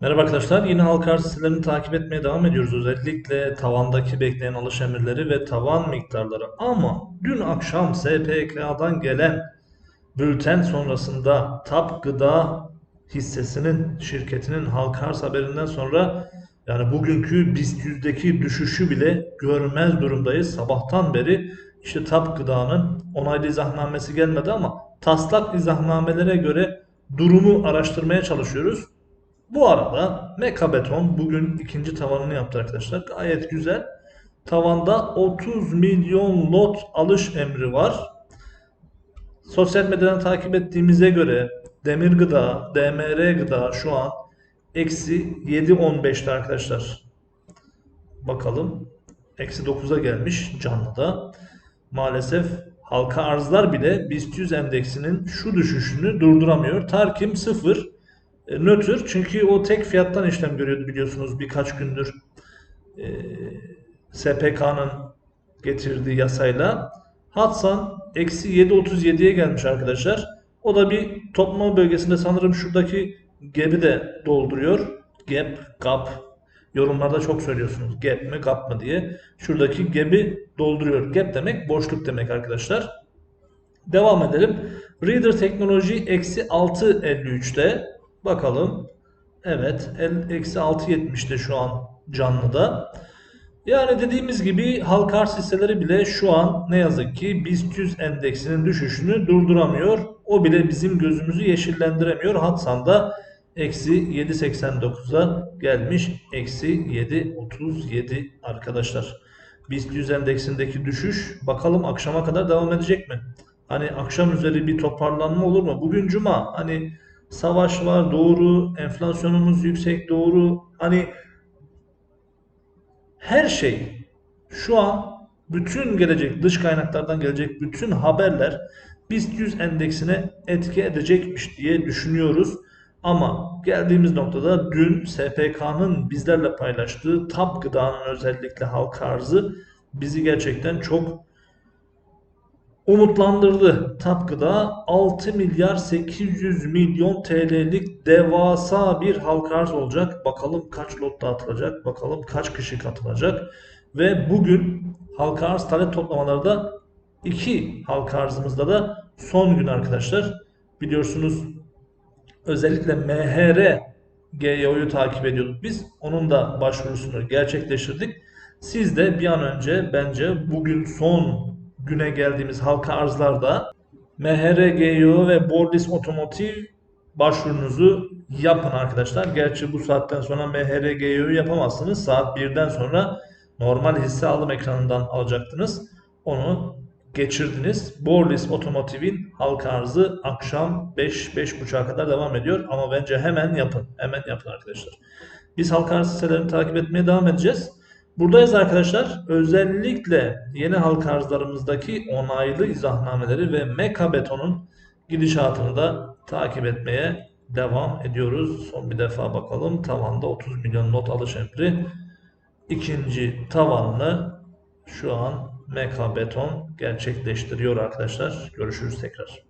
Merhaba arkadaşlar. Yine halka arz sitelerini takip etmeye devam ediyoruz. Özellikle tavandaki bekleyen alış emirleri ve tavan miktarları. Ama dün akşam SPK'dan gelen bülten sonrasında TAP Gıda hissesinin, şirketinin halka arz haberinden sonra yani bugünkü BIST yüzdeki düşüşü bile görmez durumdayız. Sabahtan beri işte TAP Gıda'nın onaylı izahnamesi gelmedi ama taslak izahnamelere göre durumu araştırmaya çalışıyoruz. Bu arada Meka Beton bugün ikinci tavanını yaptı arkadaşlar. Gayet güzel. Tavanda 30 milyon lot alış emri var. Sosyal medyadan takip ettiğimize göre Demir Gıda, DMR Gıda şu an eksi 7.15'te arkadaşlar. Bakalım. Eksi 9'a gelmiş canlıda. Maalesef halka arzlar bile BIST 100 endeksinin şu düşüşünü durduramıyor. Tarkim 0 e, nötr çünkü o tek fiyattan işlem görüyordu biliyorsunuz birkaç gündür e, SPK'nın getirdiği yasayla. Hatsan eksi 7.37'ye gelmiş arkadaşlar. O da bir toplama bölgesinde sanırım şuradaki gap'i de dolduruyor. Gap, gap. Yorumlarda çok söylüyorsunuz. Gap mi, gap mı diye. Şuradaki gap'i dolduruyor. Gap demek boşluk demek arkadaşlar. Devam edelim. Reader teknoloji eksi 6.53'te. Bakalım. Evet. Eksi 6.70'te şu an canlıda. Yani dediğimiz gibi halka arz hisseleri bile şu an ne yazık ki BIST 100 endeksinin düşüşünü durduramıyor. O bile bizim gözümüzü yeşillendiremiyor. Hatsan'da eksi 7.89'a gelmiş. Eksi 7.37 arkadaşlar. BIST 100 endeksindeki düşüş bakalım akşama kadar devam edecek mi? Hani akşam üzeri bir toparlanma olur mu? Bugün cuma. Hani savaş var doğru, enflasyonumuz yüksek doğru. Hani her şey şu an bütün gelecek dış kaynaklardan gelecek bütün haberler BIST 100 endeksine etki edecekmiş diye düşünüyoruz. Ama geldiğimiz noktada dün SPK'nın bizlerle paylaştığı TAP gıdanın özellikle halka arzı bizi gerçekten çok umutlandırdı. TAP Gıda 6 milyar 800 milyon TL'lik devasa bir halka arz olacak. Bakalım kaç lot dağıtılacak, bakalım kaç kişi katılacak. Ve bugün halka arz talep toplamalarda iki halka arzımızda da son gün arkadaşlar. Biliyorsunuz özellikle MHR GYO'yu takip ediyorduk biz. Onun da başvurusunu gerçekleştirdik. Siz de bir an önce bence bugün son güne geldiğimiz halka arzlarda MHRGYO ve Bordis Otomotiv başvurunuzu yapın arkadaşlar. Gerçi bu saatten sonra MHRGYO'yu yapamazsınız. Saat 1'den sonra normal hisse alım ekranından alacaktınız. Onu geçirdiniz. Borlis Otomotiv'in halka arzı akşam 5-5.30'a kadar devam ediyor. Ama bence hemen yapın. Hemen yapın arkadaşlar. Biz halka arz hisselerini takip etmeye devam edeceğiz. Buradayız arkadaşlar. Özellikle yeni halka arzlarımızdaki onaylı izahnameleri ve Meka Beton'un gidişatını da takip etmeye devam ediyoruz. Son bir defa bakalım. Tavanda 30 milyon not alış emri. İkinci tavanını şu an Meka Beton gerçekleştiriyor arkadaşlar. Görüşürüz tekrar.